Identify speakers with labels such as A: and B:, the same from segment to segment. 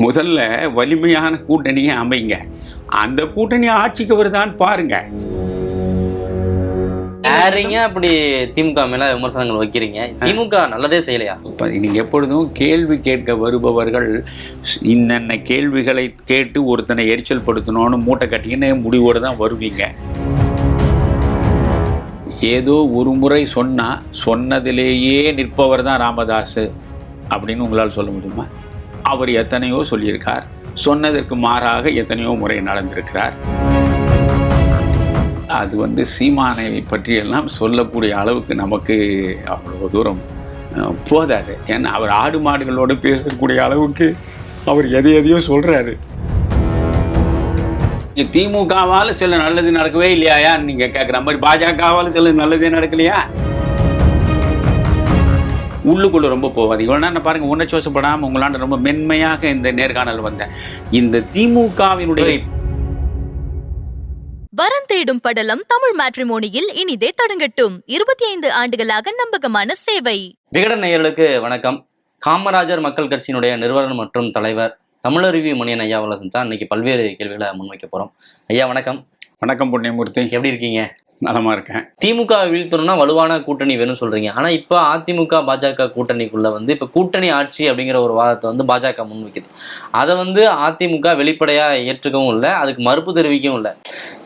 A: முதல்ல வலிமையான கூட்டணியை அமைங்க. அந்த கூட்டணி ஆட்சிக்கு வருதான்னு பாருங்க.
B: யாரீங்க அப்படி திமுக மேல விமர்சனங்கள் வைக்கிறீங்க? திமுக நல்லதே செய்யலையா?
A: இப்ப நீங்க எப்பொழுதும் கேள்வி கேட்க வருபவர்கள் இன்னென்ன கேள்விகளை கேட்டு ஒருத்தனை எரிச்சல் படுத்தணும்னு மூட்டை கட்டிக்கின்னு முடிவோடு தான் வருவீங்க. ஏதோ ஒரு முறை சொன்னா சொன்னதிலேயே நிற்பவர் தான் ராமதாஸ் அப்படின்னு உங்களால் சொல்ல முடியுமா? அவர் எத்தனையோ சொல்லியிருக்கார். சொன்னதற்கு மாறாக எத்தனையோ முறை நடந்திருக்கிறார். அது வந்து சீமானை பற்றியெல்லாம் சொல்லக்கூடிய அளவுக்கு நமக்கு அவ்வளோ தூரம் போதாது. ஏன்னா அவர் ஆடு மாடுகளோடு பேசக்கூடிய அளவுக்கு அவர் எதை எதையோ சொல்கிறாரு திமுகவால் சில நல்லது நடக்கவே இல்லையாயா? நீங்க கேட்குற மாதிரி பாஜகவால் சில நல்லதே நடக்கலையா? உள்ளுக்குள்ள ரொம்ப போகாது. இவ்வளோ நேரம் பாருங்க உணர்ச்சிவசப்படாமல் உங்களாண்ட ரொம்ப மென்மையாக இந்த நேர்காணல் வந்தேன். இந்த திமுகவினுடைய
C: வரம் தேடும் படலம் தமிழ் மேட்ரிமோனியில் இனிதே தொடங்கட்டும். இருபத்தி ஐந்து ஆண்டுகளாக நம்பகமான சேவை.
B: விகடன் நேயர்களுக்கு வணக்கம். காமராஜர் மக்கள் கட்சியினுடைய நிறுவனர் மற்றும் தலைவர் தமிழருவி மணியன் ஐயா அவர்களை சந்திச்சா இன்னைக்கு பல்வேறு கேள்விகளை முன்வைக்க போறோம். ஐயா வணக்கம்.
A: வணக்கம் புண்ணியமூர்த்தி.
B: எப்படி இருக்கீங்க?
A: நலமா இருக்கேன்.
B: திமுக வீழ்த்தணும்னா வலுவான கூட்டணி வேணும்னு சொல்றீங்க. ஆனா இப்ப அதிமுக பாஜக கூட்டணிக்குள்ள வந்து இப்ப கூட்டணி ஆட்சி அப்படிங்கிற ஒரு வாதத்தை வந்து பாஜக முன்வைக்குது. அதை வந்து அதிமுக வெளிப்படையா ஏற்றுக்கவும் இல்லை அதுக்கு மறுப்பு தெரிவிக்கவும் இல்லை.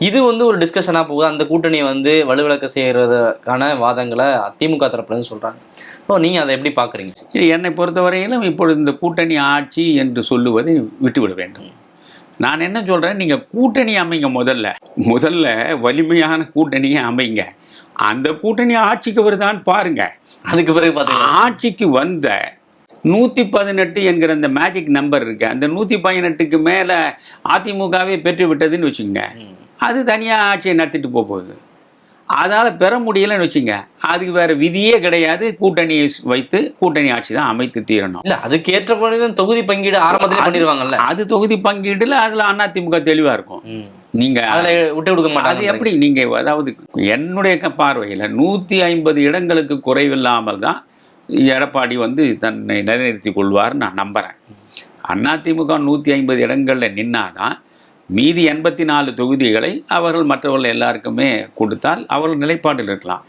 B: இது வந்து ஒரு டிஸ்கஷனா போகுது. அந்த கூட்டணியை வந்து வலுவிளக்க செய்யறதுக்கான வாதங்களை அதிமுக தரப்புல இருந்து சொல்றாங்க. இப்போ நீங்க அதை எப்படி பாக்குறீங்க?
A: இது என்னை பொறுத்தவரையிலும் இப்பொழுது இந்த கூட்டணி ஆட்சி என்று சொல்லுவதை விட்டுவிட வேண்டும். நான் என்ன சொல்கிறேன் நீங்கள் கூட்டணி அமைங்க முதல்ல. முதல்ல வலிமையான கூட்டணியை அமைங்க. அந்த கூட்டணி ஆட்சிக்கு வருதான்னு பாருங்க.
B: அதுக்கு பிறகு பாத்தீங்கன்னா
A: ஆட்சிக்கு வந்த நூற்றி பதினெட்டு என்கிற அந்த மேஜிக் நம்பர் இருக்கு. அந்த நூற்றி பதினெட்டுக்கு மேலே அதிமுகவே பெற்று விட்டதுன்னு வச்சுக்கோங்க அது தனியாக ஆட்சியை நடத்திட்டு போக போகுது. அதால் பெற முடியலைன்னு வச்சுங்க. அதுக்கு வேற விதியே கிடையாது. கூட்டணியை வைத்து கூட்டணி ஆட்சி தான் அமைத்து தீரணும்.
B: இல்ல அதுக்கு ஏற்றபடி தான் தொகுதி பங்கீடு ஆரம்பத்திலே பண்ணிடுவாங்கல்ல
A: அது தொகுதி பங்கீடுல அதுல அதிமுக தெளிவா இருக்கும். நீங்க
B: அதுல விட்டு கொடுக்க
A: அது
B: மாட்டாங்க
A: எப்படி? நீங்க அதாவது என்னுடைய பார்வையில நூத்தி ஐம்பது இடங்களுக்கு குறைவில்லாமல் தான் எடப்பாடி வந்து தன்னை நிலைநிறுத்தி கொள்வார் நான் நம்புறேன். அதிமுக நூத்தி ஐம்பது இடங்கள்ல நின்னாதான் மீதி எண்பத்தி நாலு தொகுதிகளை அவர்கள் மற்றவர்கள் எல்லாருக்குமே கொடுத்தால் அவர்கள் நிலைப்பாட்டில் இருக்கலாம்.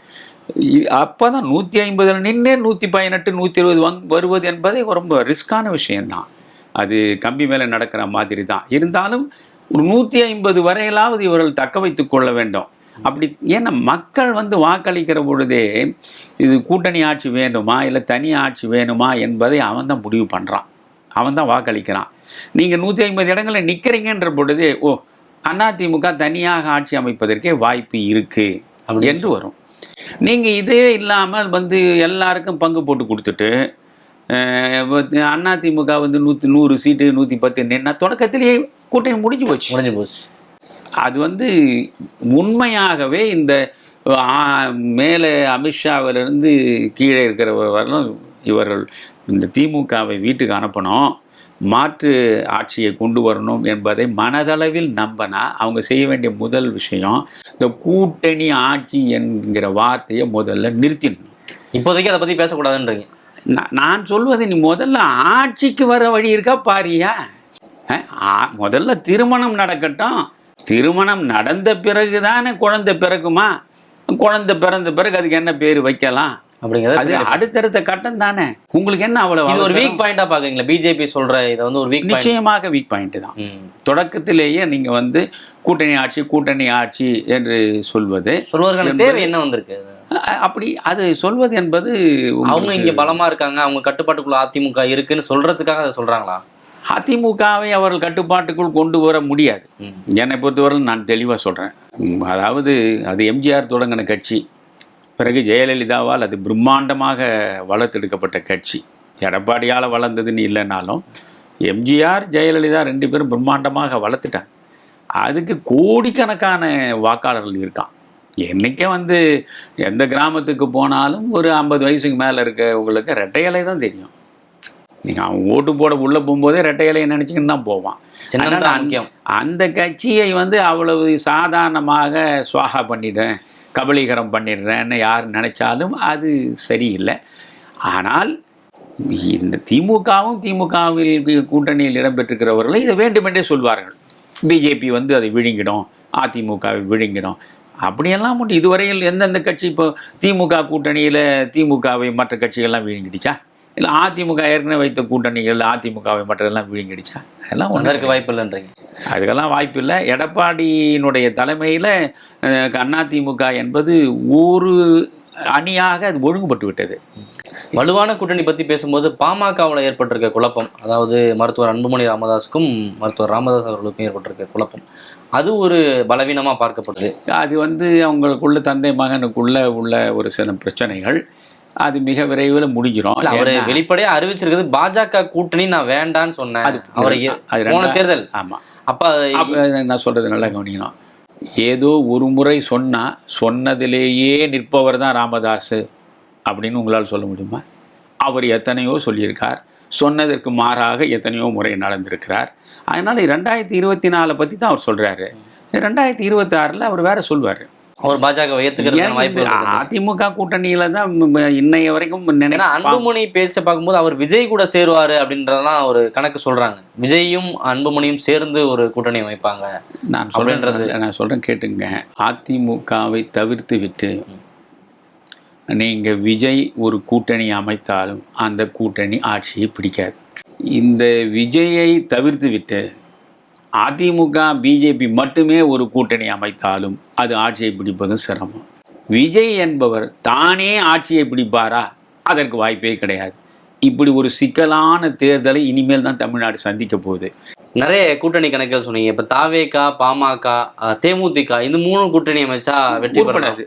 A: அப்போ தான் நூற்றி ஐம்பதில் நின்று நூற்றி பதினெட்டு நூற்றி இருபது வங் வருவது என்பதே ரொம்ப ரிஸ்கான விஷயந்தான் அது கம்பி மேலே நடக்கிற மாதிரி தான் இருந்தாலும் ஒரு நூற்றி ஐம்பது வரையிலாவது இவர்கள் தக்க வைத்து கொள்ள வேண்டும். அப்படி ஏன்னா மக்கள் வந்து வாக்களிக்கிற பொழுதே இது கூட்டணி ஆட்சி வேணுமா இல்லை தனி ஆட்சி வேணுமா என்பதை அவன் தான் முடிவு பண்ணுறான் அவன் தான் வாக்களிக்கிறான். நீங்கள் நூற்றி ஐம்பது இடங்களில் நிற்கிறீங்கன்ற பொழுதே ஓ அதிமுக தனியாக ஆட்சி அமைப்பதற்கே வாய்ப்பு இருக்குது என்று வரும். நீங்கள் இதே இல்லாமல் வந்து எல்லாருக்கும் பங்கு போட்டு கொடுத்துட்டு அதிமுக வந்து நூற்றி நூறு சீட்டு நூற்றி பத்து நின்னா தொடக்கத்திலேயே கூட்டணி முடிஞ்சு போச்சு.
B: முடிஞ்சு போச்சு.
A: அது வந்து உண்மையாகவே இந்த மேலே அமித்ஷாவிலிருந்து கீழே இருக்கிறவர் வரலும் இவர்கள் இந்த திமுகவை வீட்டுக்கு அனுப்பணும். மாற்று ஆட்சியை கொண்டு வரணும் என்பதை மனதளவில் நம்பினா அவங்க செய்ய வேண்டிய முதல் விஷயம் இந்த கூட்டணி ஆட்சி என்கிற வார்த்தையை முதல்ல நிறுத்திடணும்.
B: இப்போதைக்கு அதை பத்தி பேசக்கூடாதுன்றீங்க.
A: நான் நான் சொல்வது நீ முதல்ல ஆட்சிக்கு வர வழி இருக்கா பாரியா? முதல்ல திருமணம் நடக்கட்டும். திருமணம் நடந்த பிறகு தானே குழந்தை பிறக்குமா? குழந்தை பிறந்த பிறகு அதுக்கு என்ன பேர் வைக்கலாம்?
B: அப்படிங்கறது
A: அது அடுத்தடுத்த கட்டம் தானே. உங்களுக்கு என்ன அவ்வளவு
B: இது ஒரு? வீக் பாயிண்டா பாக்குறீங்களா பிஜேபி சொல்ற இதை வந்து ஒரு வீக்
A: நிச்சயமாக வீக் பாயிண்ட் தான். தொடக்கத்திலேயே நீங்க வந்து கூட்டணி ஆட்சி கூட்டணி ஆட்சி என்று சொல்வது
B: சொல்வதற்கான தேவை என்ன வந்திருக்கு?
A: அப்படி அது சொல்வது என்பது
B: அவங்க இங்க பலமா இருக்காங்க அவங்க கட்டுப்பாட்டுக்குள்ள அதிமுக இருக்குன்னு சொல்றதுக்காக அதை சொல்றாங்களா?
A: அதிமுகவை அவர்கள் கட்டுப்பாட்டுக்குள் கொண்டு வர முடியாது. என்னை பொறுத்தவரை நான் தெளிவாக சொல்கிறேன் அதாவது அது எம்ஜிஆர் தொடங்கின கட்சி. பிறகு ஜெயலலிதாவால் அது பிரம்மாண்டமாக வளர்த்தெடுக்கப்பட்ட கட்சி. எடப்பாடியால் வளர்ந்ததுன்னு இல்லைனாலும் எம்ஜிஆர் ஜெயலலிதா ரெண்டு பேரும் பிரம்மாண்டமாக வளர்த்துட்டாங்க. அதுக்கு கோடிக்கணக்கான வாக்காளர்கள் இருக்கான். என்றைக்கே வந்து எந்த கிராமத்துக்கு போனாலும் ஒரு ஐம்பது வயசுக்கு மேலே இருக்கவங்களுக்கு ரெட்டை இலை தான் தெரியும். நீங்கள் அவன் ஓட்டு போட உள்ளே போகும்போதே ரெட்டை இலையை நினச்சிக்கின்னு தான் போவான். அந்த கட்சியை வந்து அவ்வளவு சாதாரணமாக சுவாகா பண்ணிட்டேன். கபலீகரம் பண்ணிடுறேன்னு யார் நினைச்சாலும் அது சரியில்லை. ஆனால் இந்த திமுகவும் திமுகவில் கூட்டணியில் இடம்பெற்றிருக்கிறவர்களும் இதை வேண்டுமென்றே சொல்வார்கள். பிஜேபி வந்து அதை விழுங்கிடும் அதிமுகவை விழுங்கிடும். அப்படியெல்லாம் உண்டு. இதுவரையில் எந்தெந்த கட்சி இப்போ திமுக கூட்டணியில் திமுகவை மற்ற கட்சிகள்லாம் விழுங்கிடுச்சா? இல்லை அதிமுக ஏற்கனவே வைத்த கூட்டணிகள் அதிமுகவை மற்றதெல்லாம் விழுங்கிடுச்சா? அதெல்லாம்
B: அதற்கு வாய்ப்பு இல்லைன்றீங்க
A: அதுக்கெல்லாம் வாய்ப்பு இல்லை எடப்பாடியினுடைய தலைமையில் அதிமுக என்பது ஒரு அணியாக அது ஒழுங்குபட்டு விட்டது.
B: வலுவான கூட்டணி பத்தி பேசும்போது பாமகவில் ஏற்பட்டிருக்க குழப்பம் அதாவது மருத்துவர் அன்புமணி ராமதாஸுக்கும் மருத்துவர் ராமதாஸ் அவர்களுக்கும் ஏற்பட்டிருக்க குழப்பம். அது ஒரு பலவீனமா பார்க்கப்படுது.
A: அது வந்து அவங்களுக்குள்ள தந்தை மகனுக்குள்ள உள்ள ஒரு சில பிரச்சனைகள். அது மிக விரைவில் முடிஞ்சிடும்
B: அவரு
A: ஏன்னா-
B: வெளிப்படையா அறிவிச்சிருக்கிறது பாஜக கூட்டணி நான் வேண்டான்னு சொன்னேன்.
A: அது
B: அவரை போன தேர்தல்.
A: ஆமாம்
B: அப்ப
A: நான் சொல்றது நல்லா கவனிக்கணும். ஏதோ ஒரு முறை சொன்னா சொன்னதிலேயே நிற்பவர் தான் ராமதாஸ் அப்படின்னு உங்களால் சொல்ல முடியுமா? அவர் எத்தனையோ சொல்லியிருக்கார். சொன்னதற்கு மாறாக எத்தனையோ முறை நடந்திருக்கிறார். அதனால ரெண்டாயிரத்தி இருபத்தி நாலை பற்றி தான் அவர் சொல்றாரு. ரெண்டாயிரத்தி இருபத்தி ஆறில் அவர் வேற சொல்வார்.
B: அவர் பாஜக ஏத்துக்கிறதுக்கான வாய்ப்பு.
A: அதிமுக கூட்டணியில தான் இன்னைய வரைக்கும் நினைப்பா-
B: அன்புமணி பேச்ச பார்க்கும்போது அவர் விஜய் கூட சேருவாரு அப்படின்றதெல்லாம் ஒரு கணக்கு சொல்றாங்க. விஜயும் அன்புமணியும் சேர்ந்து ஒரு கூட்டணி வைப்பாங்க
A: நான் சொல்றேன்
B: அப்படின்றது-
A: நான் சொல்றேன் கேட்டுங்க. அதிமுகவை தவிர்த்து விட்டு நீங்க விஜய் ஒரு கூட்டணி அமைத்தாலும் அந்த கூட்டணி ஆட்சியை பிடிக்காது. இந்த விஜயை தவிர்த்து விட்டு அதிமுக பிஜேபி மட்டுமே ஒரு கூட்டணி அமைத்தாலும் அது ஆட்சியை பிடிப்பதும் சிரமம். விஜய் என்பவர் தானே ஆட்சியை பிடிப்பாரா? அதற்கு வாய்ப்பே கிடையாது. இப்படி ஒரு சிக்கலான தேர்தலை இனிமேல் தான் தமிழ்நாடு சந்திக்க போகுது.
B: நிறைய கூட்டணி கணக்குகள் சொன்னீங்க. இப்ப தாவேகா பாமக தேமுதிக இந்த மூணு கூட்டணி அமைச்சா வெற்றி
A: உருப்படாது.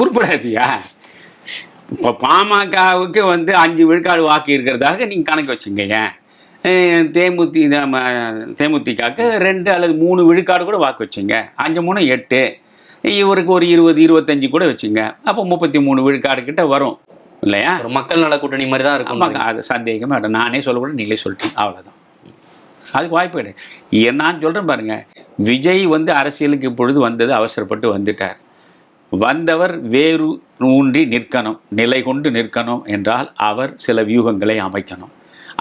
A: உருப்படாதியா? இப்போ பாமகவுக்கு வந்து அஞ்சு விழுக்காடு வாக்கு இருக்கிறதாக நீங்கள் கணக்கு வச்சுங்க ஏன்? தேமுதி நம்ம தேமுதிகக்கு ரெண்டு அல்லது மூணு விழுக்காடு கூட வாக்கு வச்சுங்க. அஞ்சு மூணு எட்டு. இவருக்கு ஒரு இருபது இருபத்தஞ்சு கூட வச்சுங்க. அப்போ முப்பத்தி மூணு விழுக்காடு கிட்ட வரும். இல்லையா?
B: ஒரு மக்கள் நல கூட்டணி மாதிரி தான் இருக்கும்
A: அது சந்தேகமே இல்லை நானே சொல்லக்கூட நீங்களே சொல்லிட்டீங்க. அவ்வளோதான் அதுக்கு வாய்ப்பு கிடையாது. நான் சொல்கிறேன் பாருங்க. விஜய் வந்து அரசியலுக்கு இப்பொழுது வந்தது அவசரப்பட்டு வந்துட்டார். வந்தவர் வேறு ஊன்றி நிற்கணும். நிலை கொண்டு நிற்கணும் என்றால் அவர் சில வியூகங்களை அமைக்கணும்.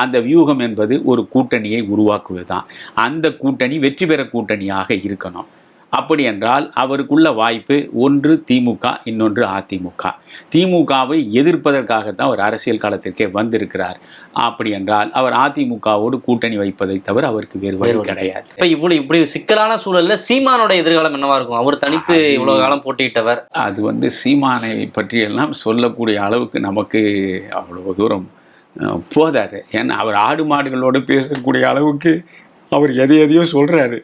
A: அந்த வியூகம் என்பது ஒரு கூட்டணியை உருவாக்குவது தான் அந்த கூட்டணி வெற்றி பெற கூட்டணியாக இருக்கணும். அப்படி என்றால் அவருக்குள்ள வாய்ப்பு ஒன்று திமுக இன்னொன்று அதிமுக. திமுகவை எதிர்ப்பதற்காகத்தான் அவர் அரசியல் காலத்திற்கே வந்திருக்கிறார். அப்படி என்றால் அவர் அதிமுகவோடு கூட்டணி வைப்பதை தவிர அவருக்கு வேறு வழி கிடையாது.
B: இப்ப இவ்வளவு இப்படி சிக்கலான சூழல்ல சீமானோட எதிர்காலம் என்னவா இருக்கும்? அவர் தனித்து இவ்வளவு காலம் போட்டியிட்டவர்.
A: அது வந்து சீமானை பற்றியெல்லாம் சொல்லக்கூடிய அளவுக்கு நமக்கு அவ்வளவு தூரம் போதாது. ஏன்னா அவர் ஆடு மாடுகளோடு பேசக்கூடிய அளவுக்கு அவர் எதை எதையோ சொல்கிறாரு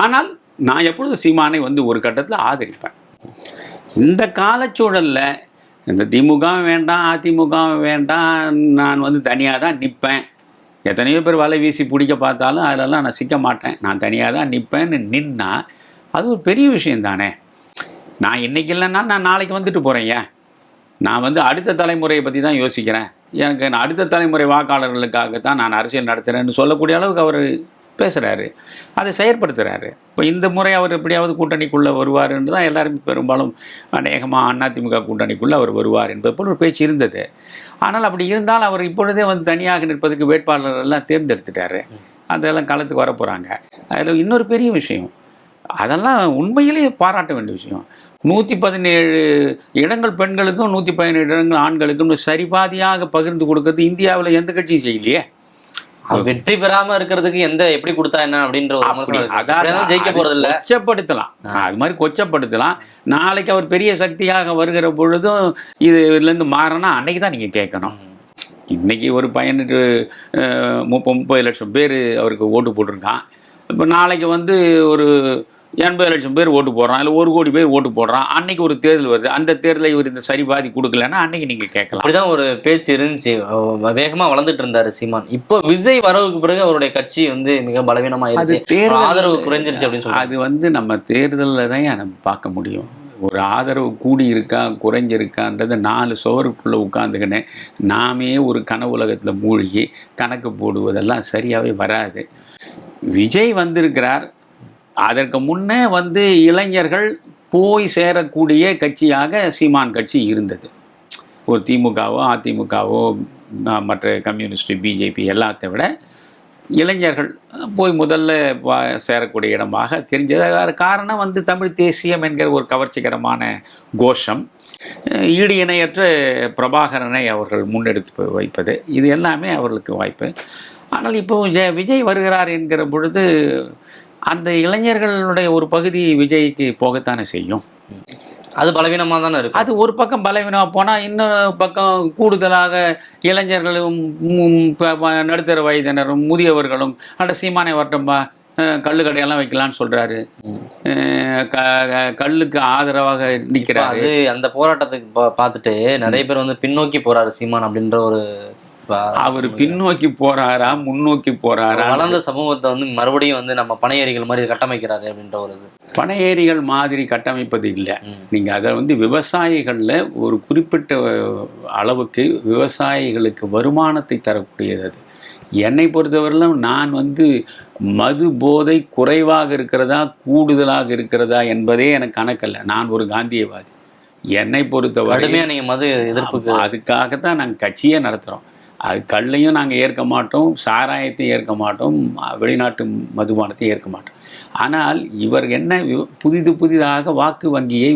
A: ஆனால் நான் எப்பொழுதும் சீமானை வந்து ஒரு கட்டத்தில் ஆதரிப்பேன். இந்த காலச்சூழலில் இந்த திமுக வேண்டாம் அதிமுக வேண்டாம் நான் வந்து தனியாக தான் நிற்பேன் எத்தனையோ பேர் வலை வீசி பிடிக்க பார்த்தாலும் அதிலெல்லாம் நான் சிக்க மாட்டேன். நான் தனியாக தான் நிற்பேன்னு நின்னா அது ஒரு பெரிய விஷயம் தானே. நான் இன்றைக்கி இல்லைன்னா நான் நாளைக்கு வந்துட்டு போகிறேன் ஏன்? நான் வந்து அடுத்த தலைமுறையை பற்றி தான் யோசிக்கிறேன். எனக்கு நான் அடுத்த தலைமுறை வாக்காளர்களுக்காக தான் நான் அரசியல் நடத்துகிறேன்னு சொல்லக்கூடிய அளவுக்கு அவர் பேசுகிறாரு அதை செயற்படுத்துகிறாரு இப்போ இந்த முறை அவர் எப்படியாவது கூட்டணிக்குள்ளே வருவாருன்னு தான் எல்லாரும் பெரும்பாலும் அநேகமாக அதிமுக கூட்டணிக்குள்ளே அவர் வருவார் என்பது போல் ஒரு பேச்சு இருந்தது. ஆனால் அப்படி இருந்தால் அவர் இப்பொழுதே வந்து தனியாக நிற்பதுக்கு வேட்பாளர் எல்லாம் தேர்ந்தெடுத்துட்டாரு. அதெல்லாம் களத்துக்கு வர போகிறாங்க அதில் இன்னொரு பெரிய விஷயம். அதெல்லாம் உண்மையிலேயே பாராட்ட வேண்டிய விஷயம். நூற்றி பதினேழு இடங்கள் பெண்களுக்கும் நூற்றி பதினேழு இடங்கள் ஆண்களுக்கும் சரிபாதியாக பகிர்ந்து கொடுக்கறது இந்தியாவில் எந்த கட்சியும் செய்யலையே.
B: அவர் வெற்றி பெறாம இருக்கிறதுக்கு எந்த எப்படி கொடுத்தா என்ன அப்படின்ற ஒரு ஜெயிக்க போறது இல்ல.
A: கொச்சப்படுத்தலாம். அது மாதிரி கொச்சப்படுத்தலாம். நாளைக்கு அவர் பெரிய சக்தியாக வருகிற பொழுதும் இதுலேருந்து மாறினா அன்னைக்கு தான் நீங்கள் கேட்கணும். இன்னைக்கு ஒரு பதினெட்டு முப்பது முப்பது லட்சம் பேர் அவருக்கு ஓட்டு போட்டிருக்கான். இப்போ நாளைக்கு வந்து ஒரு எண்பது லட்சம் பேர் ஓட்டு போடுறான் இல்லை ஒரு கோடி பேர் ஓட்டு போடுறான். அன்னைக்கு ஒரு தேர்தல் வருது. அந்த தேர்தலில் இவர் இந்த சரிபாதி கொடுக்கலன்னா அன்னைக்கு நீங்கள் கேட்கலாம்.
B: அப்படிதான் ஒரு பேச்சு இருந்துச்சு. அஹ் வேகமா வளர்ந்துட்டு இருந்தாரு சீமான். இப்போ விஜய் வரவுக்கு பிறகு அவருடைய கட்சி வந்து மிக பலவீனமா
A: அது
B: ஆயிருச்சு.
A: தேர்தல்
B: ஆதரவு குறைஞ்சிருச்சு அப்படின்னு சொல்றாங்க.
A: அது வந்து நம்ம தேர்தலில் தான் நம்ம பார்க்க முடியும்? ஒரு ஆதரவு கூடி இருக்கா குறைஞ்சிருக்கான்றது நாலு சுவருக்குள்ளே உட்காந்துக்கின்னு நாமே ஒரு கனவு உலகத்தில் மூழ்கி கணக்கு போடுவதெல்லாம் சரியாகவே வராது. விஜய் வந்திருக்கிறார் அதற்கு முன்னே வந்து இளைஞர்கள் போய் சேரக்கூடிய கட்சியாக சீமான் கட்சி இருந்தது. ஒரு திமுகவோ அதிமுகவோ மற்ற கம்யூனிஸ்ட் பிஜேபி எல்லாத்தை விட இளைஞர்கள் போய் முதல்ல சேரக்கூடிய இடமாக தெரிஞ்சது. காரணம் வந்து தமிழ் தேசியம் என்கிற ஒரு கவர்ச்சிகரமான கோஷம். ஈடு இணையற்ற பிரபாகரனை அவர்கள் முன்னெடுத்து வைப்பது. இது எல்லாமே அவர்களுக்கு வாய்ப்பு. ஆனால் இப்போ விஜய் வருகிறார் என்கிற பொழுது அந்த இளைஞர்களுடைய ஒரு பகுதி விஜய்க்கு போகத்தானே செய்யும்.
B: அது பலவீனமா தானே இருக்கு?
A: அது ஒரு பக்கம் பலவீனமாக போனால் இன்னொரு பக்கம் கூடுதலாக இளைஞர்களும் நடுத்தர வயதினரும் முதியவர்களும் அட சீமானை வரட்டும்பா கள்ளு கடையெல்லாம் வைக்கலான்னு சொல்றாரு. கல்லுக்கு ஆதரவாக நிற்கிறாரு
B: அந்த போராட்டத்துக்கு பா- பார்த்துட்டு நிறைய பேர் வந்து பின்னோக்கி போறாரு சீமான் அப்படின்ற ஒரு
A: அவர் பின்னோக்கி போறாரா முன்னோக்கி போறாரா?
B: வளர்ந்த சமூகத்தை வந்து மறுபடியும் வந்து நம்ம பனையேறிகள் மாதிரி கட்டமைக்கிறாரு அப்படின்ற ஒரு இது.
A: பனையேரிகள் மாதிரி கட்டமைப்பது இல்லை. நீங்க அதை வந்து விவசாயிகளில் ஒரு குறிப்பிட்ட அளவுக்கு விவசாயிகளுக்கு வருமானத்தை தரக்கூடியது அது. என்னை பொறுத்தவரையிலும் நான் வந்து மது போதை குறைவாக இருக்கிறதா கூடுதலாக இருக்கிறதா என்பதே எனக்கு கணக்கல்ல. நான் ஒரு காந்தியவாதி. என்னை பொறுத்தவரை
B: கடுமையா நீங்க மது எதிர்ப்புக்கு
A: அதுக்காகத்தான் நாங்கள் கட்சியே நடத்துகிறோம் அது கல்லையும் நாங்கள் ஏற்க மாட்டோம் சாராயத்தையும் ஏற்க மாட்டோம் வெளிநாட்டு மதுபானத்தையும் ஏற்க மாட்டோம். ஆனால் இவர் என்ன புதிது புதிதாக வாக்கு வங்கியை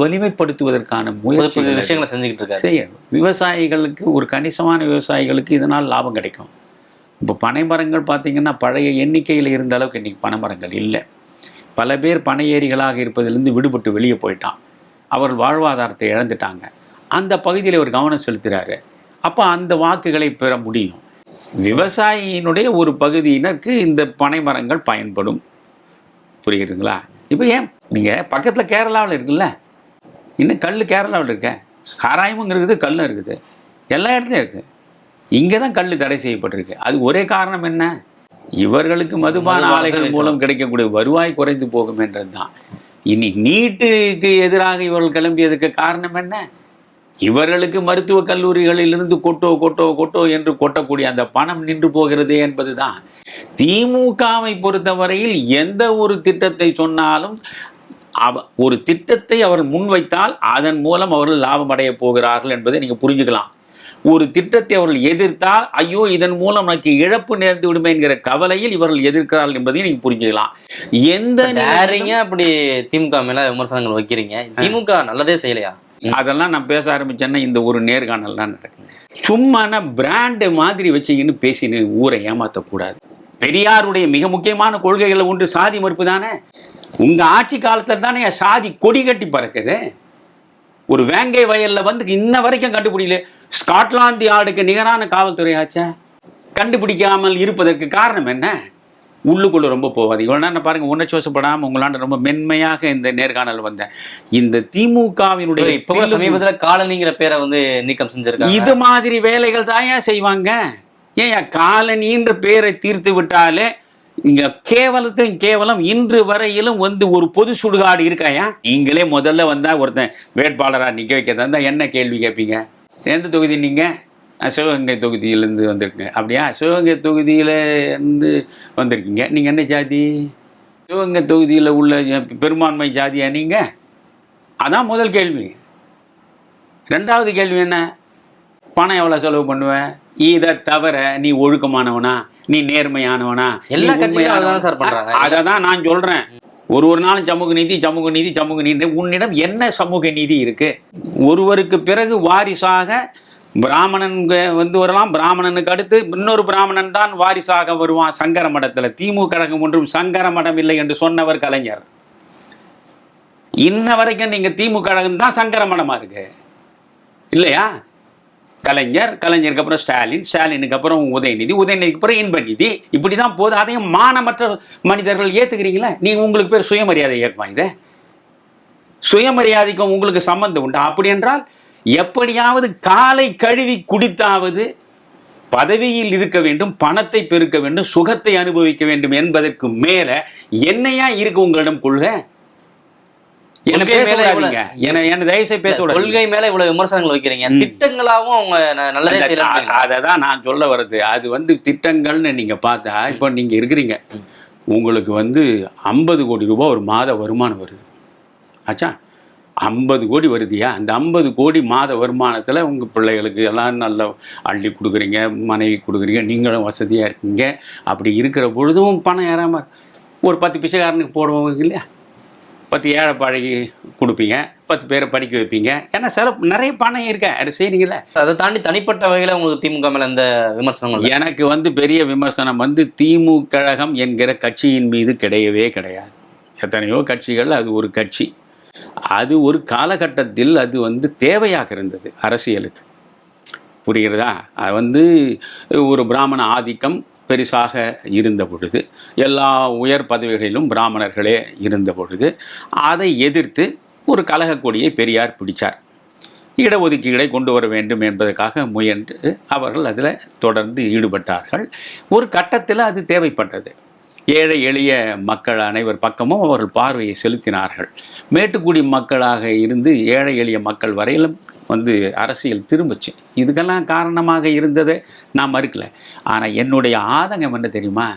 A: வலிமைப்படுத்துவதற்கான முயற்சி
B: விஷயங்களை செஞ்சுக்கிட்டு இருக்காரு.
A: செய்யணும். விவசாயிகளுக்கு ஒரு கணிசமான விவசாயிகளுக்கு இதனால் லாபம் கிடைக்கும். இப்போ பனைமரங்கள் பார்த்தீங்கன்னா பழைய எண்ணிக்கையில் இருந்த அளவுக்கு இன்றைக்கி பனைமரங்கள் இல்லை. பல பேர் பனை ஏரிகளாக இருப்பதிலிருந்து விடுபட்டு வெளியே போயிட்டான். அவர்கள் வாழ்வாதாரத்தை இழந்துட்டாங்க. அந்த பகுதியில் ஒரு கவனம் செலுத்துகிறாரு அப்போ அந்த வாக்குகளை பெற முடியும். விவசாயியினுடைய ஒரு பகுதியினருக்கு இந்த பனைமரங்கள் பயன்படும். புரியுதுங்களா இப்போ ஏன்? நீங்கள் பக்கத்தில் கேரளாவில் இருக்குல்ல? இன்னும் கல் கேரளாவில் இருக்க? சாராயமும் இருக்குது கல்லும் இருக்குது. எல்லா இடத்துலையும் இருக்குது இங்கே தான் கல் தடை செய்யப்பட்டிருக்கு. அது ஒரே காரணம் என்ன? இவர்களுக்கு மதுபான ஆலைகள். மூலம் கிடைக்கக்கூடிய வருவாய் குறைந்து போகும் என்றது தான் இனி நீட்டுக்கு எதிராக இவர்கள் கிளம்பியதுக்கு காரணம் என்ன? இவர்களுக்கு மருத்துவக் கல்லூரிகளிலிருந்து கொட்டோ கொட்டோ கொட்டோ என்று கொட்டக்கூடிய அந்த பணம் நின்று போகிறது என்பதுதான். திமுகவை பொறுத்தவரையில் எந்த ஒரு திட்டத்தை சொன்னாலும் அவ ஒரு திட்டத்தை அவர்கள் முன்வைத்தால் அதன் மூலம் அவர்கள் லாபம் அடைய போகிறார்கள் என்பதை நீங்க புரிஞ்சுக்கலாம். ஒரு திட்டத்தை அவர்கள் எதிர்த்தால் ஐயோ இதன் மூலம் நமக்கு இழப்பு நேர்ந்து விடுமே என்கிற கவலையில் இவர்கள் எதிர்க்கிறார்கள் என்பதையும் நீங்க புரிஞ்சுக்கலாம். எந்த
B: டேரிங்க அப்படி திமுக மேல விமர்சனங்கள் வைக்கிறீங்க. திமுக நல்லதே செய்யலையா?
A: அதெல்லாம் நான் பேச ஆரம்பிச்சேன்னா இந்த ஒரு நேர்காணல் தான் நடக்குது சும்மான பிராண்டு மாதிரி வச்சுக்கின்னு பேசின்னு ஊரை ஏமாற்றக்கூடாது பெரியாருடைய மிக முக்கியமான கொள்கைகளை ஒன்று சாதி மறுப்பு தானே? உங்கள் ஆட்சி காலத்தில் தானே சாதி கொடி கட்டி பறக்குது. ஒரு வேங்கை வயலில் வந்து இன்ன வரைக்கும் கண்டுபிடிக்கல. ஸ்காட்லாந்து யார்டுக்கு நிகரான காவல்துறை ஆச்சா? கண்டுபிடிக்காமல் இருப்பதற்கு காரணம் என்ன? உள்ளுக்குள்ள ரொம்ப போவாது இவ்வளோ நேரம் பாருங்க உணர்ச்சிவசப்படாமல் உங்களாண்ட ரொம்ப மென்மையாக இந்த நேர்காணல் வந்தேன். இந்த திமுகவினுடைய
B: இப்ப சமீபத்துல காலனிங்கிற பேரை வந்து நீக்கம் செஞ்சிருக்காங்க.
A: இது மாதிரி வேலைகள் தான் ஏன் செய்வாங்க? ஏன் காலனின்ற பேரை தீர்த்து விட்டாலே இங்க கேவலத்தையும் கேவலம் இன்று வரையிலும் வந்து ஒரு பொது சுடுகாடு இருக்காயா நீங்களே முதல்ல வந்தா ஒருத்தன் வேட்பாளரா நிக்க வைக்கிறதா இருந்தா என்ன கேள்வி கேட்பீங்க எந்த தொகுதி நீங்க? நான் சிவகங்கை தொகுதியிலேருந்து வந்திருக்கேன் அப்படியா? சிவகங்கை தொகுதியில இருந்து வந்திருக்கீங்க. நீங்க என்ன ஜாதி? சிவகங்கை தொகுதியில் உள்ள பெரும்பான்மை ஜாதியா நீங்க? அதான் முதல் கேள்வி. ரெண்டாவது கேள்வி என்ன? பணம் எவ்வளோ செலவு பண்ணுவேன் இதை தவிர நீ ஒழுக்கமானவனா? நீ நேர்மையானவனா?
B: எல்லா அதுதானே சார் பண்றாங்க.
A: அதை தான் நான் சொல்றேன். ஒரு ஒரு நாள் சமூக நீதி சமூக நீதி சமூக நீதி. உன்னிடம் என்ன சமூக நீதி இருக்கு? ஒருவருக்கு பிறகு வாரிசாக பிராமணன் வந்து வரலாம். பிராமணனுக்கு அடுத்து இன்னொரு பிராமணன் தான் வாரிசாக வருவான் சங்கர மடத்தில். திமுக கழகம் ஒன்றும் சங்கர மடம் இல்லை என்று சொன்னவர் கலைஞர். இன்ன வரைக்கும் நீங்கள் திமுக கழகம் தான் சங்கர மடமாக இருக்கு. இல்லையா? கலைஞர் கலைஞருக்கு அப்புறம் ஸ்டாலின் ஸ்டாலினுக்கு அப்புறம் உதயநிதி உதயநிதிக்கு அப்புறம் இன்பநிதி. இப்படி தான் போது அதையும் மானமற்ற மனிதர்கள் ஏற்றுக்கிறீங்களா நீங்கள் உங்களுக்கு பேர் சுயமரியாதை இயக்கமா இதை? சுயமரியாதைக்கும் உங்களுக்கு சம்மந்தம் உண்டா? அப்படி என்றால் எப்படியாவது காலை கழுவி குடித்தாவது பதவியில் இருக்க வேண்டும் பணத்தை பெருக்க வேண்டும் சுகத்தை அனுபவிக்க வேண்டும் என்பதற்கு மேல என்னையா இருக்கு உங்களிடம் கொள்கை? என்ன பேச விடாதீங்க என்ன என்ன தயவுசெய்து பேச விடாதீங்க
B: கொள்கை மேல இவ்வளவு விமர்சனங்கள் வைக்கிறீங்க. திட்டங்களாவும் அவங்க நல்லதே
A: அதை தான் நான் சொல்ல வர்றது. அது வந்து திட்டங்கள்னு நீங்க பார்த்தா இப்போ நீங்க இருக்கிறீங்க. உங்களுக்கு வந்து ஐம்பது கோடி ரூபாய் ஒரு மாத வருமானம் வருது. ஆச்சா? ஐம்பது கோடி வருதியா? அந்த ஐம்பது கோடி மாத வருமானத்தில் உங்கள் பிள்ளைகளுக்கு எல்லாம் நல்லா அள்ளி கொடுக்குறீங்க மனைவி கொடுக்குறீங்க நீங்களும் வசதியாக இருக்கீங்க. அப்படி இருக்கிற பொழுதும் பணம் ஏறாமல் ஒரு பத்து பிச்சைக்காரனுக்கு போடுவாங்க இல்லையா? பத்து ஏழை பழகி கொடுப்பீங்க பத்து பேரை படிக்க வைப்பீங்க. ஏன்னா செலவு நிறைய பணம் இருக்கேன் அது செய்றீங்களே
B: அதை தாண்டி தனிப்பட்ட வகையில உங்களுக்கு திமுக மேல எந்த விமர்சனங்கள் இல்ல?
A: எனக்கு வந்து பெரிய விமர்சனம் வந்து திமுக கழகம் என்கிற கட்சியின் மீது கிடையவே கிடையாது. எத்தனையோ கட்சிகள் அது ஒரு கட்சி. அது ஒரு காலகட்டத்தில் அது வந்து தேவையாக இருந்தது அரசியலுக்கு. புரிகிறதா? அது வந்து ஒரு பிராமண ஆதிக்கம் பெரிசாக இருந்த பொழுது எல்லா உயர் பதவிகளிலும் பிராமணர்களே இருந்த பொழுது அதை எதிர்த்து ஒரு கலகக்கொடியை பெரியார் பிடித்தார் இடஒதுக்கீடை கொண்டு வர வேண்டும் என்பதற்காக முயன்று அவர்கள் அதில் தொடர்ந்து ஈடுபட்டார்கள். ஒரு கட்டத்தில் அது தேவைப்பட்டது. ஏழை எளிய மக்கள் அனைவர் பக்கமும் அவர்கள் பார்வையை செலுத்தினார்கள். மேட்டுக்குடி மக்களாக இருந்து ஏழை எளிய மக்கள் வரையிலும் வந்து அரசியல் திரும்புச்சு. இதுக்கெல்லாம் காரணமாக இருந்ததை நான் மறுக்கல. ஆனால் என்னுடைய ஆதங்கம் என்ன தெரியுமா?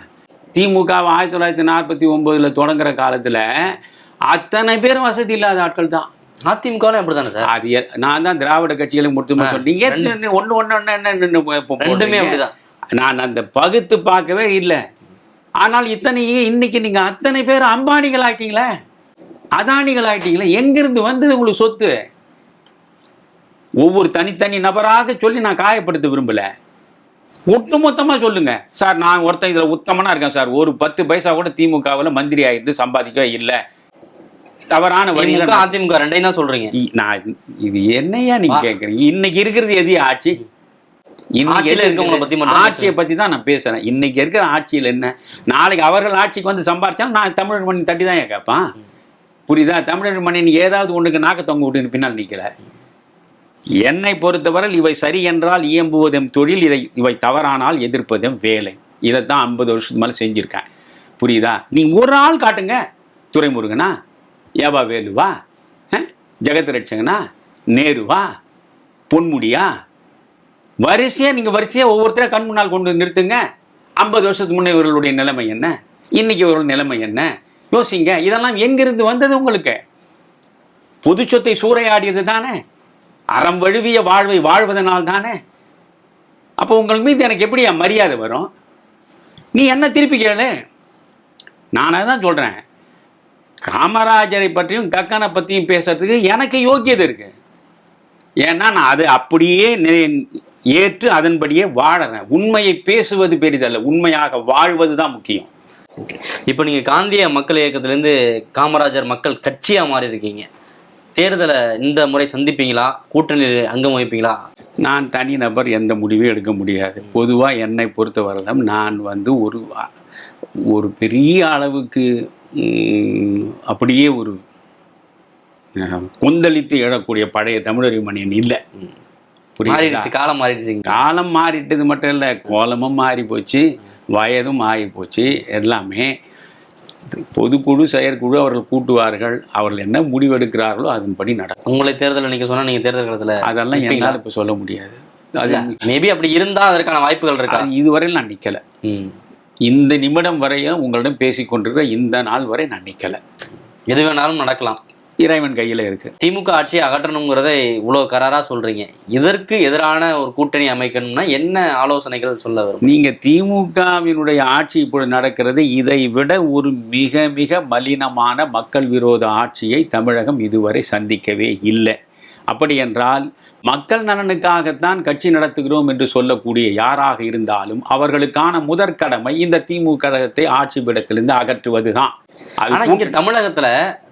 A: திமுக ஆயிரத்தி தொள்ளாயிரத்தி நாற்பத்தி ஒம்போதில் தொடங்குற காலத்தில் அத்தனை பேரும் வசதி இல்லாத ஆட்கள் தான்.
B: அதிமுகவும் அப்படிதானே சார்?
A: அது நான் தான் திராவிட கட்சிகளுக்கு
B: ஆ,
A: சொன்னீங்க ஒன்று ஒன்று ஒன்று என்ன
B: ரெண்டுமே அப்படிதான்.
A: நான் அந்த பகுத்து பார்க்கவே இல்லை. ஆனால் இத்தனை இன்னைக்கு நீங்க அத்தனை பேர் அம்பானிகள் ஆயிட்டீங்களே அதானிகள் ஆயிட்டீங்களே எங்கிருந்து வந்தது உங்களுக்கு சொத்து? ஒவ்வொரு தனித்தனி நபராக சொல்லி நான் காயப்படுத்த விரும்பல. ஒட்டுமொத்தமா சொல்லுங்க. சார் நான் ஒருத்தன் இதுல உத்தமனா இருக்கேன் சார். ஒரு பத்து பைசா கூட திமுகவில் மந்திரி ஆயிருந்து சம்பாதிக்கவே இல்லை. தவறான வழியில
B: அதிமுக ரெண்டையும் தான் சொல்றீங்க.
A: இ- நான் இது என்னையா நீங்க கேக்குறீங்க? இன்னைக்கு இருக்கிறது எது ஆட்சி?
B: ஆட்சியில இருக்கவங்கள மட்டும்
A: ஆட்சியை பத்தி தான் நான் பேசுறேன். இன்னைக்கு இருக்கிற ஆட்சியில் என்ன? நாளைக்கு அவர்கள் ஆட்சிக்கு வந்து சம்பாரிச்சாலும் நான் தமிழர் மணி தட்டி தான் கேட்பான். புரியுதா? தமிழர் மணி நீ ஏதாவது ஒண்ணுக்கு நாக்க தொங்க விட்டு பின்னால் நிக்கல. என்னை பொறுத்தவரை இவை சரி என்றால் இயம்புவதும் தொழில் இதை இவை தவறானால் எதிர்ப்பதும் வேலை. இதைத்தான் ஐம்பது வருஷத்துக்கு மேலே செஞ்சுருக்கேன். புரியுதா? நீ ஒரு ஆள் காட்டுங்க துரைமுருகனா? ஏவா வேலுவா? ஜெகத் ரட்சகனா? நேருவா? பொன்முடியா? வரிசையாக நீங்கள் வரிசையாக ஒவ்வொருத்தரையும் கண் முன்னால் கொண்டு வந்து நிறுத்துங்க. ஐம்பது வருஷத்துக்கு முன்னே இவர்களுடைய நிலைமை என்ன? இன்னைக்கு இவர்கள் நிலைமை என்ன? யோசிங்க இதெல்லாம் எங்கிருந்து வந்தது உங்களுக்கு? பொது சொத்தை சூறையாடியது தானே? அறம் வழுவிய வாழ்வை வாழ்வதனால் தானே? அப்போ உங்கள் மீது எனக்கு எப்படி மரியாதை வரும்? நீ என்ன திருப்பி கேளு? நான் தான் சொல்கிறேன் காமராஜரை பற்றியும் கக்கனை பற்றியும் பேசுறதுக்கு எனக்கு யோக்கியது இருக்குது ஏன்னா நான் அது அப்படியே ஏற்று அதன்படியே வாழறேன். உண்மையை பேசுவது பெரிதல்ல. உண்மையாக வாழ்வது தான் முக்கியம்.
B: இப்போ நீங்க காந்திய மக்கள் இயக்கத்திலேருந்து காமராஜர் மக்கள் கட்சியா மாறி இருக்கீங்க தேர்தலை இந்த முறை சந்திப்பீங்களா? கூட்டணியில் அங்கம் வகிப்பீங்களா?
A: நான் தனிநபர் எந்த முடிவும் எடுக்க முடியாது. பொதுவாக என்னை பொறுத்தவரையிலும் நான் வந்து ஒரு ஒரு பெரிய அளவுக்கு அப்படியே ஒரு கொந்தளித்து எழக்கூடிய பழைய தமிழறி மணியன் இல்லை.
B: மாறிடுச்சு காலம் மாறிடுச்சுங்க.
A: காலம் மாறிட்டது மட்டும் இல்லை கோலமும் மாறி போச்சு வயதும் மாறி போச்சு எல்லாமே பொதுக்குழு செயற்குழு அவர்கள் கூட்டுவார்கள் அவர்கள் என்ன முடிவெடுக்கிறார்களோ அதன்படி நடக்கும்.
B: உங்களை தேர்தல் நிக்க சொன்னா நீங்க தேர்தல் களத்துல
A: அதெல்லாம்? என்னால் இப்போ சொல்ல முடியாது. அது
B: மேபி அப்படி இருந்தா அதற்கான வாய்ப்புகள் இருக்கா?
A: இதுவரையில் நான் நிற்கலை. இந்த நிமிடம் வரையும் உங்களிடம் பேசிக்கொண்டிருக்கிற இந்த நாள் வரை நான் நிற்கலை
B: எது வேணாலும் நடக்கலாம்.
A: இறைவன் கையில் இருக்கு.
B: திமுக ஆட்சியை அகற்றணுங்கிறத இவ்வளவு கராரா சொல்றீங்க. இதற்கு எதிரான ஒரு கூட்டணி அமைக்கணும்னா என்ன ஆலோசனைகள் சொல்ல வரும்?
A: நீங்க திமுகவினுடைய ஆட்சி இப்பொழுது நடக்கிறது இதை விட ஒரு மிக மிக மலினமான மக்கள் விரோத ஆட்சியை தமிழகம் இதுவரை சந்திக்கவே இல்லை. அப்படி என்றால் மக்கள் நலனுக்காகத்தான் கட்சி நடத்துகிறோம் என்று சொல்லக்கூடிய யாராக இருந்தாலும் அவர்களுக்கான முதற்கடமை இந்த திமுக ஆட்சி பீடத்திலிருந்து அகற்றுவதுதான். அது
B: ஆனா இங்க தமிழகத்துல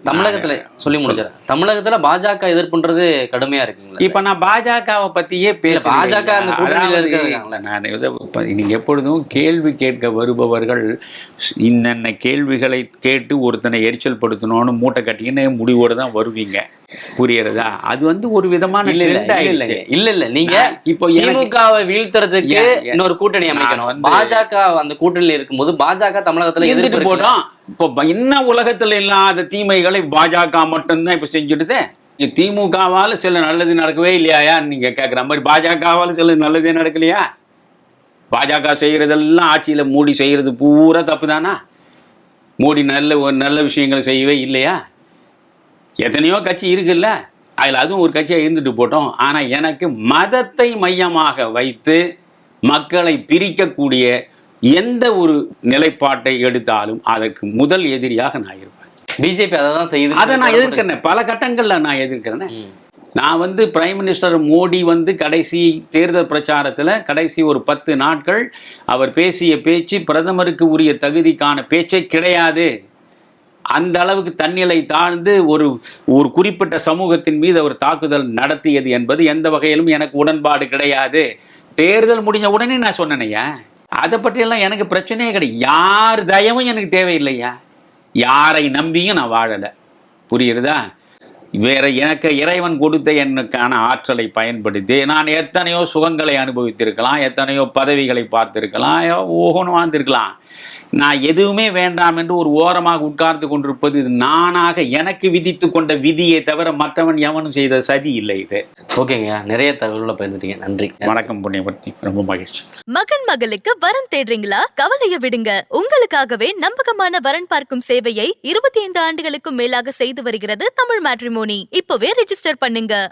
B: தமிழகத்துல சொல்லி முடிச்சிடறேன். தமிழகத்துல பாஜக எதிர்ப்புன்றது கடுமையா இருக்குங்களா.
A: இப்ப நான் பாஜகவை பத்தியே பேச
B: பாஜக.
A: நான் நீங்க எப்பொழுதும் கேள்வி கேட்க வருபவர்கள் இன்னென்ன கேள்விகளை கேட்டு ஒருத்தனை எரிச்சல் படுத்தணும்னு மூட்டை கட்டின்னு முடிவோடு தான் வருவீங்க. புரியுறதா அது வந்து ஒரு விதமான
B: இல்ல இல்ல இல்ல நீங்க
A: இப்போ
B: திமுகவை வீழ்த்துறதுக்கு? இன்னொரு கூட்டணி அமைக்கணும். பாஜக அந்த கூட்டணியில இருக்கும்போது பாஜக தமிழகத்துல எதிர்ப்பு?
A: போட்டோம். இப்போ இன்னும் உலகத்துல இல்லாத தீமைகளை பாஜக மட்டும்தான் இப்போ செஞ்சுடுது. திமுகவால் சில நல்லது நடக்கவே இல்லையா நீங்கள் கேட்குற மாதிரி பாஜகவால் சில நல்லதே நடக்கலையா? பாஜக செய்கிறதெல்லாம் ஆட்சியில் மோடி செய்கிறது பூரா தப்பு தானா மோடி நல்ல ஒரு நல்ல விஷயங்களை செய்யவே இல்லையா? எத்தனையோ கட்சி இருக்குல்ல. அதில் அதுவும் ஒரு கட்சியாக இருந்துட்டு போட்டோம். ஆனால் எனக்கு மதத்தை மையமாக வைத்து மக்களை பிரிக்கக்கூடிய எந்த ஒரு நிலைப்பாட்டை எடுத்தாலும் அதற்கு முதல் எதிரியாக நான் இருப்பேன்.
B: பிஜேபி அதை தான் செய்யுது
A: அதை நான் எதிர்க்கிறேன். பல கட்டங்களில் நான் எதிர்க்கிறேன். நான் வந்து பிரைம் மினிஸ்டர் மோடி வந்து கடைசி தேர்தல் பிரச்சாரத்தில் கடைசி ஒரு பத்து நாட்கள் அவர் பேசிய பேச்சு பிரதமருக்கு உரிய தகுதிக்கான பேச்சே கிடையாது. அந்த அளவுக்கு தன்னிலை தாழ்ந்து ஒரு ஒரு குறிப்பிட்ட சமூகத்தின் மீது அவர் தாக்குதல் நடத்தியது என்பது எந்த வகையிலும் எனக்கு உடன்பாடு கிடையாது. தேர்தல் முடிஞ்ச உடனே நான் சொன்னேனையா அதை பற்றியெல்லாம் எனக்கு பிரச்சனையே கிடையாது. யார் தயவும் எனக்கு தேவையில்லையா? யாரை நம்பியும் நான் வாழலை. புரியுறதா வேற எனக்கு இறைவன் கொடுத்த எனக்கான ஆற்றலை பயன்படுத்தி நான் எத்தனையோ சுகங்களை அனுபவித்திருக்கலாம் எத்தனையோ பதவிகளை பார்த்திருக்கலாம் ஓகோன்னு வாழ்ந்திருக்கலாம். நான் எதுவுமே வேண்டாம் என்று ஒரு ஓரமாக உட்கார்ந்து கொண்டிருப்பது இது நானாக எனக்கு விதித்து கொண்ட விதியை தவிர மற்றவன் எவனும் செய்த சதி இல்லை இது.
B: ஓகேங்க நிறைய தகவல்களை பயந்துட்டீங்க நன்றி.
A: வணக்கம் புண்ணியவர்த்தி ரொம்ப மகிழ்ச்சி.
C: மகன் மகளுக்கு வரன் தேடுறீங்களா? கவலைய விடுங்க. உங்களுக்காகவே நம்பகமான வரன் பார்க்கும் சேவையை இருபத்தி ஐந்து ஆண்டுகளுக்கும் மேலாக செய்து வருகிறது தமிழ் மேட்ரிமோனி. இப்பவே ரெஜிஸ்டர் பண்ணுங்க.